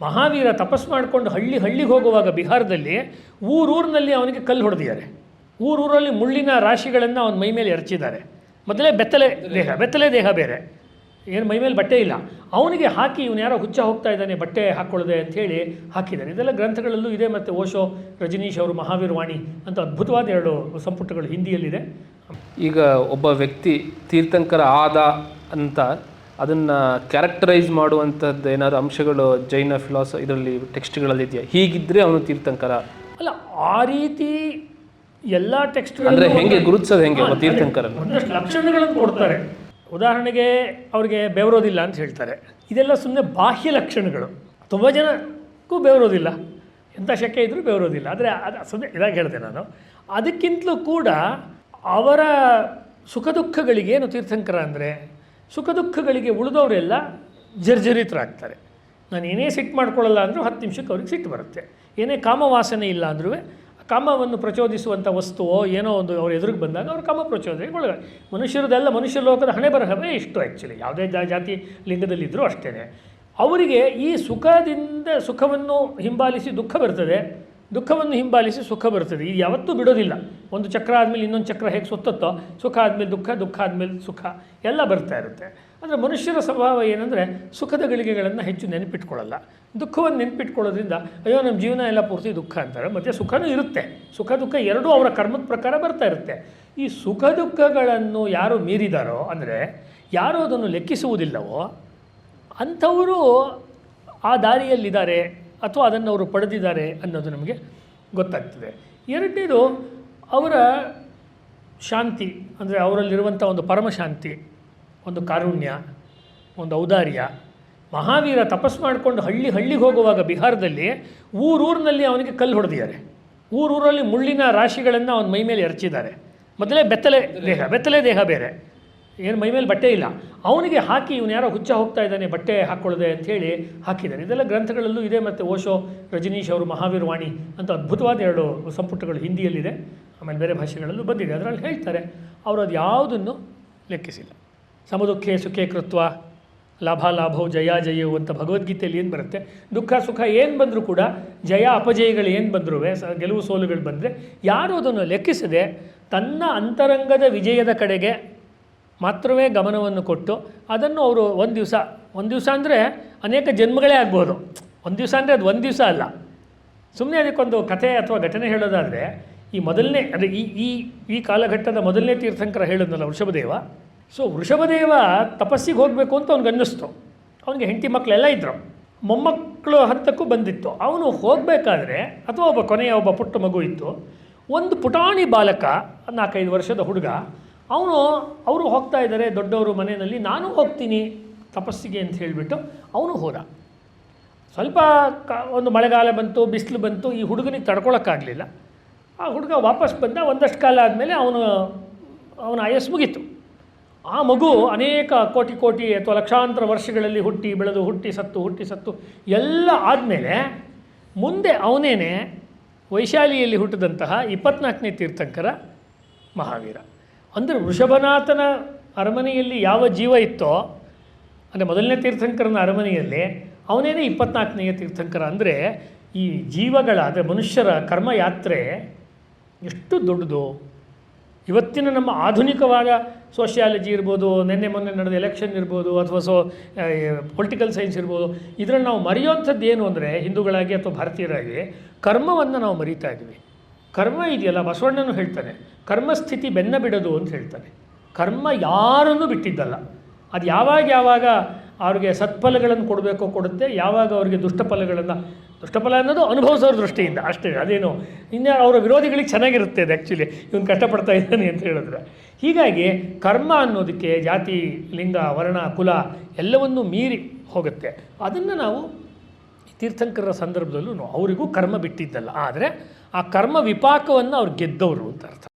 ಮಹಾವೀರ ತಪಸ್ ಮಾಡಿಕೊಂಡು ಹಳ್ಳಿ ಹಳ್ಳಿಗೆ ಹೋಗುವಾಗ ಬಿಹಾರದಲ್ಲಿ ಊರೂರಿನಲ್ಲಿ ಅವನಿಗೆ ಕಲ್ಲು ಹೊಡೆದಿದ್ದಾರೆ. ಊರೂರಲ್ಲಿ ಮುಳ್ಳಿನ ರಾಶಿಗಳನ್ನು ಅವನ ಮೈ ಮೇಲೆ ಎರಚಿದ್ದಾರೆ. ಮೊದಲೇ ಬೆತ್ತಲೆ ದೇಹ ಬೆತ್ತಲೆ ದೇಹ ಬೇರೆ. ಏನು ಮೈ ಮೇಲೆ ಬಟ್ಟೆ ಇಲ್ಲ. ಅವನಿಗೆ ಹಾಕಿ ಇವನು ಯಾರೋ ಹುಚ್ಚ ಹೋಗ್ತಾ ಇದ್ದಾನೆ ಬಟ್ಟೆ ಹಾಕ್ಕೊಳ್ಳದೆ ಅಂಥೇಳಿ ಹಾಕಿದ್ದಾರೆ. ಇದೆಲ್ಲ ಗ್ರಂಥಗಳಲ್ಲೂ ಇದೆ ಮತ್ತು ಓಶೋ ರಜನೀಶ್ ಅವರು ಮಹಾವೀರವಾಣಿ ಅಂತ ಅದ್ಭುತವಾದ ಎರಡು ಸಂಪುಟಗಳು ಹಿಂದಿಯಲ್ಲಿದೆ. ಈಗ ಒಬ್ಬ ವ್ಯಕ್ತಿ ತೀರ್ಥಂಕರ ಆದ ಅಂತ ಅದನ್ನು ಕ್ಯಾರೆಕ್ಟರೈಸ್ ಮಾಡುವಂಥದ್ದು ಏನಾದ್ರು ಅಂಶಗಳು ಜೈನ ಫಿಲಾಸ ಇದರಲ್ಲಿ ಟೆಕ್ಸ್ಟ್ಗಳಲ್ಲಿ ಇದೆಯಾ? ಹೀಗಿದ್ರೆ ಅವನು ತೀರ್ಥಂಕರ. ಅಲ್ಲ ಆ ರೀತಿ ಎಲ್ಲ ಟೆಕ್ಸ್ಟ್ ಅಂದರೆ ಹೆಂಗೆ ಗುರುತಿಸೋದು ಹೆಂಗೆ? ತೀರ್ಥಂಕರ ಒಂದಷ್ಟು ಲಕ್ಷಣಗಳನ್ನು ಕೊಡ್ತಾರೆ. ಉದಾಹರಣೆಗೆ ಅವ್ರಿಗೆ ಬೆವರೋದಿಲ್ಲ ಅಂತ ಹೇಳ್ತಾರೆ. ಇದೆಲ್ಲ ಸುಮ್ಮನೆ ಬಾಹ್ಯ ಲಕ್ಷಣಗಳು. ತುಂಬ ಜನಕ್ಕೂ ಬೆವರೋದಿಲ್ಲ. ಎಂಥ ಶಕೆ ಇದ್ದರೂ ಬೆವರೋದಿಲ್ಲ. ಆದರೆ ಅದು ಸುಮ್ಮನೆ ಇದಾಗ ಹೇಳಿದೆ ನಾನು. ಅದಕ್ಕಿಂತಲೂ ಕೂಡ ಅವರ ಸುಖ ದುಃಖಗಳಿಗೆ ಏನು ತೀರ್ಥಂಕರ ಅಂದರೆ ಸುಖ ದುಃಖಗಳಿಗೆ ಉಳಿದವರೆಲ್ಲ ಜರ್ಜರಿತರಾಗ್ತಾರೆ. ನಾನು ಏನೇ ಸಿಟ್ಟು ಮಾಡ್ಕೊಳ್ಳಲ್ಲ ಅಂದರೂ ಹತ್ತು ನಿಮಿಷಕ್ಕೆ ಅವ್ರಿಗೆ ಸಿಟ್ಟು ಬರುತ್ತೆ. ಏನೇ ಕಾಮವಾಸನೆ ಇಲ್ಲ ಅಂದ್ರೂ ಕಾಮವನ್ನು ಪ್ರಚೋದಿಸುವಂಥ ವಸ್ತುವೋ ಏನೋ ಒಂದು ಅವ್ರ ಎದುರಿಗೆ ಬಂದಾಗ ಅವ್ರು ಕಾಮ ಪ್ರಚೋದನೆಗೆ ಒಳಗೆ ಮನುಷ್ಯರದೆಲ್ಲ ಮನುಷ್ಯ ಲೋಕದ ಹಣೆ ಬರಹವೇ ಇಷ್ಟು ಆ್ಯಕ್ಚುಲಿ ಯಾವುದೇ ಜಾತಿ ಲಿಂಗದಲ್ಲಿದ್ದರೂ ಅಷ್ಟೇ ಅವರಿಗೆ ಈ ಸುಖದಿಂದ ಸುಖವನ್ನು ಹಿಂಬಾಲಿಸಿ ದುಃಖ ಬರ್ತದೆ. ದುಃಖವನ್ನು ಹಿಂಬಾಲಿಸಿ ಸುಖ ಬರ್ತದೆ. ಇದು ಯಾವತ್ತೂ ಬಿಡೋದಿಲ್ಲ. ಒಂದು ಚಕ್ರ ಆದಮೇಲೆ ಇನ್ನೊಂದು ಚಕ್ರ ಹೇಗೆ ಸುತ್ತತ್ತೋ, ಸುಖ ಆದಮೇಲೆ ದುಃಖ ದುಃಖ ಆದಮೇಲೆ ಸುಖ, ಎಲ್ಲ ಬರ್ತಾ ಇರುತ್ತೆ. ಅಂದರೆ ಮನುಷ್ಯರ ಸ್ವಭಾವ ಏನಂದರೆ ಸುಖದ ಗಳಿಗೆಗಳನ್ನು ಹೆಚ್ಚು ನೆನಪಿಟ್ಕೊಳ್ಳಲ್ಲ. ದುಃಖವನ್ನು ನೆನಪಿಟ್ಕೊಳ್ಳೋದ್ರಿಂದ, ಅಯ್ಯೋ ನಮ್ಮ ಜೀವನ ಎಲ್ಲ ಪೂರ್ತಿ ದುಃಖ ಅಂತಾರೆ. ಮತ್ತು ಸುಖನೂ ಇರುತ್ತೆ. ಸುಖ, ದುಃಖ ಎರಡೂ ಅವರ ಕರ್ಮದ ಪ್ರಕಾರ ಬರ್ತಾ ಇರುತ್ತೆ. ಈ ಸುಖ, ದುಃಖಗಳನ್ನು ಯಾರು ಮೀರಿದಾರೋ, ಅಂದರೆ ಯಾರು ಅದನ್ನು ಲೆಕ್ಕಿಸುವುದಿಲ್ಲವೋ, ಅಂಥವರು ಆ ದಾರಿಯಲ್ಲಿದ್ದಾರೆ. ಅಥವಾ ಅದನ್ನು ಅವರು ಪಡೆದಿದ್ದಾರೆ ಅನ್ನೋದು ನಮಗೆ ಗೊತ್ತಾಗ್ತದೆ. ಎರಡನೇದು ಅವರ ಶಾಂತಿ, ಅಂದರೆ ಅವರಲ್ಲಿರುವಂಥ ಒಂದು ಪರಮಶಾಂತಿ ಒಂದು ಕಾರುಣ್ಯ, ಒಂದು ಔದಾರ್ಯ. ಮಹಾವೀರ ತಪಸ್ ಮಾಡಿಕೊಂಡು ಹಳ್ಳಿ ಹಳ್ಳಿಗೆ ಹೋಗುವಾಗ ಬಿಹಾರದಲ್ಲಿ ಊರೂರಿನಲ್ಲಿ ಅವನಿಗೆ ಕಲ್ಲು ಹೊಡೆದಿದ್ದಾರೆ. ಊರೂರಲ್ಲಿ ಮುಳ್ಳಿನ ರಾಶಿಗಳನ್ನು ಅವನ ಮೈ ಮೇಲೆ ಎರಚಿದ್ದಾರೆ. ಮೊದಲೇ ಬೆತ್ತಲೆ ದೇಹ ಬೆತ್ತಲೆ ದೇಹ ಬೇರೆ. ಏನು ಮೈ ಮೇಲೆ ಬಟ್ಟೆ ಇಲ್ಲ. ಅವನಿಗೆ ಹಾಕಿ ಇವನು ಯಾರೋ ಹುಚ್ಚ ಹೋಗ್ತಾ ಇದ್ದಾನೆ, ಬಟ್ಟೆ ಹಾಕ್ಕೊಳ್ಳದೆ ಅಂಥೇಳಿ ಹಾಕಿದ್ದಾನೆ. ಇದೆಲ್ಲ ಗ್ರಂಥಗಳಲ್ಲೂ ಇದೆ ಮತ್ತು ಓಶೋ, ರಜನೀಶ್ ಅವರು ಮಹಾವೀರ್ ವಾಣಿ ಅಂತ ಅದ್ಭುತವಾದ ಎರಡು ಸಂಪುಟಗಳು ಹಿಂದಿಯಲ್ಲಿದೆ. ಆಮೇಲೆ ಬೇರೆ ಭಾಷೆಗಳಲ್ಲೂ ಬಂದಿದೆ. ಅದರಲ್ಲಿ ಹೇಳ್ತಾರೆ, ಅವರು ಅದು ಯಾವುದನ್ನು ಲೆಕ್ಕಿಸಿಲ್ಲ. ಸಮದುಃಖೇ ಸುಖೇ ಕೃತ್ವ, ಲಾಭ ಲಾಭವು ಜಯ ಜಯವು ಅಂತ ಭಗವದ್ಗೀತೆಯಲ್ಲಿ ಏನು ಬರುತ್ತೆ? ದುಃಖ ಸುಖ ಏನು ಬಂದರೂ ಕೂಡ, ಜಯ ಅಪಜಯಗಳು ಏನು ಬಂದರೂ ಗೆಲುವು ಸೋಲುಗಳು ಬಂದರೆ, ಯಾರು ಅದನ್ನು ಲೆಕ್ಕಿಸದೆ ತನ್ನ ಅಂತರಂಗದ ವಿಜಯದ ಕಡೆಗೆ ಮಾತ್ರವೇ ಗಮನವನ್ನು ಕೊಟ್ಟು ಅದನ್ನು ಅವರು ಒಂದು ದಿವಸ ಒಂದು ದಿವಸ ಅಂದರೆ ಅನೇಕ ಜನ್ಮಗಳೇ ಆಗ್ಬೋದು. ಒಂದು ದಿವಸ ಅಂದರೆ ಅದು ಒಂದು ದಿವಸ ಅಲ್ಲ. ಸುಮ್ಮನೆ ಅದಕ್ಕೊಂದು ಕಥೆ ಅಥವಾ ಘಟನೆ ಹೇಳೋದಾದರೆ, ಈ ಮೊದಲನೇ, ಅಂದರೆ ಈ ಈ ಈ ಕಾಲಘಟ್ಟದ ಮೊದಲನೇ ತೀರ್ಥಂಕರ ಹೇಳಿದ್ನಲ್ಲ ವೃಷಭದೇವ? ಸೊ ವೃಷಭದೇವ ತಪಸ್ಸಿಗೆ ಹೋಗಬೇಕು ಅಂತ ಅವ್ನಿಗೆ ಅನ್ನಿಸ್ತು. ಅವನಿಗೆ ಹೆಂಡತಿ ಮಕ್ಕಳೆಲ್ಲ ಇದ್ದರು ಮೊಮ್ಮಕ್ಕಳು ಹಂತಕ್ಕೂ ಬಂದಿತ್ತು. ಅವನು ಹೋಗಬೇಕಾದ್ರೆ, ಅಥವಾ ಒಬ್ಬ ಕೊನೆಯ ಒಬ್ಬ ಪುಟ್ಟ ಮಗು ಇತ್ತು, ಒಂದು ಪುಟಾಣಿ ಬಾಲಕ, ನಾಲ್ಕೈದು ವರ್ಷದ ಹುಡುಗ ಅವನು, ಅವರು ಹೋಗ್ತಾ ಇದ್ದಾರೆ ದೊಡ್ಡವರು ಮನೆಯಲ್ಲಿ, ನಾನು ಹೋಗ್ತೀನಿ ತಪಸ್ಸಿಗೆ ಅಂತ ಹೇಳಿಬಿಟ್ಟು ಅವನು ಹೋದ. ಸ್ವಲ್ಪ ಕ, ಒಂದು ಮಳೆಗಾಲ ಬಂತು, ಬಿಸಿಲು ಬಂತು, ಈ ಹುಡುಗನಿಗೆ ತಡ್ಕೊಳಕ್ಕಾಗಲಿಲ್ಲ. ಆ ಹುಡುಗ ವಾಪಸ್ ಬಂದ, ಒಂದಷ್ಟು ಕಾಲ ಆದಮೇಲೆ ಅವನು, ಅವನ ಆಯಸ್ಸು ಮುಗೀತು. ಆ ಮಗು ಅನೇಕ ಕೋಟಿ ಕೋಟಿ ಅಥವಾ ಲಕ್ಷಾಂತರ ವರ್ಷಗಳಲ್ಲಿ ಹುಟ್ಟಿ, ಬೆಳೆದು ಹುಟ್ಟಿ, ಸತ್ತು ಹುಟ್ಟಿ, ಸತ್ತು, ಎಲ್ಲ ಆದಮೇಲೆ ಮುಂದೆ ಅವನೇನೆ ವೈಶಾಲಿಯಲ್ಲಿ ಹುಟ್ಟಿದಂತಹ ಇಪ್ಪತ್ನಾಲ್ಕನೇ ತೀರ್ಥಂಕರ ಮಹಾವೀರ. ಅಂದರೆ ವೃಷಭನಾಥನ ಅರಮನೆಯಲ್ಲಿ ಯಾವ ಜೀವ ಇತ್ತೋ, ಅಂದರೆ ಮೊದಲನೇ ತೀರ್ಥಂಕರನ ಅರಮನೆಯಲ್ಲಿ, ಅವನೇನೇ ಇಪ್ಪತ್ನಾಲ್ಕನೆಯ ತೀರ್ಥಂಕರ. ಅಂದರೆ ಈ ಜೀವಗಳ, ಅಂದರೆ ಮನುಷ್ಯರ ಕರ್ಮಯಾತ್ರೆ ಎಷ್ಟು ದೊಡ್ಡದು. ಇವತ್ತಿನ ನಮ್ಮ ಆಧುನಿಕವಾದ ಸೋಷಿಯಾಲಜಿ ಇರ್ಬೋದು, ನಿನ್ನೆ ಮೊನ್ನೆ ನಡೆದ ಎಲೆಕ್ಷನ್ ಇರ್ಬೋದು, ಅಥವಾ ಸೊ ಪೊಲಿಟಿಕಲ್ ಸೈನ್ಸ್ ಇರ್ಬೋದು, ಇದರಲ್ಲಿ ನಾವು ಮರೆಯುವಂಥದ್ದು ಏನು ಅಂದರೆ ಹಿಂದೂಗಳಾಗಿ ಅಥವಾ ಭಾರತೀಯರಾಗಿ ಕರ್ಮವನ್ನು ನಾವು ಮರೀತಾ ಇದ್ದೀವಿ ಕರ್ಮ ಇದೆಯಲ್ಲ, ಬಸವಣ್ಣನು ಹೇಳ್ತಾನೆ, ಕರ್ಮಸ್ಥಿತಿ ಬೆನ್ನ ಬಿಡೋದು ಅಂತ ಹೇಳ್ತಾನೆ. ಕರ್ಮ ಯಾರನ್ನು ಬಿಟ್ಟಿದ್ದಲ್ಲ. ಅದು ಯಾವಾಗ ಯಾವಾಗ ಅವ್ರಿಗೆ ಸತ್ಫಲಗಳನ್ನು ಕೊಡಬೇಕೋ ಕೊಡುತ್ತೆ, ಯಾವಾಗ ಅವರಿಗೆ ದುಷ್ಟಫಲಗಳನ್ನು, ದುಷ್ಟಫಲ ಅನ್ನೋದು ಅನುಭವಿಸೋರ ದೃಷ್ಟಿಯಿಂದ ಅಷ್ಟೇ, ಅದೇನು, ಇನ್ನು ಅವರ ವಿರೋಧಿಗಳಿಗೆ ಚೆನ್ನಾಗಿರುತ್ತೆ ಅದು ಆ್ಯಕ್ಚುಲಿ ಇವನು ಕಷ್ಟಪಡ್ತಾ ಇದ್ದಾನೆ ಅಂತ ಹೇಳಿದ್ರೆ. ಹೀಗಾಗಿ ಕರ್ಮ ಅನ್ನೋದಕ್ಕೆ ಜಾತಿ, ಲಿಂಗ, ವರ್ಣ, ಕುಲ ಎಲ್ಲವನ್ನೂ ಮೀರಿ ಹೋಗುತ್ತೆ. ಅದನ್ನು ನಾವು ತೀರ್ಥಂಕರರ ಸಂದರ್ಭದಲ್ಲೂ ಅವರಿಗೂ ಕರ್ಮ ಬಿಟ್ಟಿದ್ದಲ್ಲ. ಆದರೆ ಆ ಕರ್ಮ ವಿಪಾಕವನ್ನು ಅವ್ರು ಗೆದ್ದವರು ಅಂತ ಅರ್ಥ.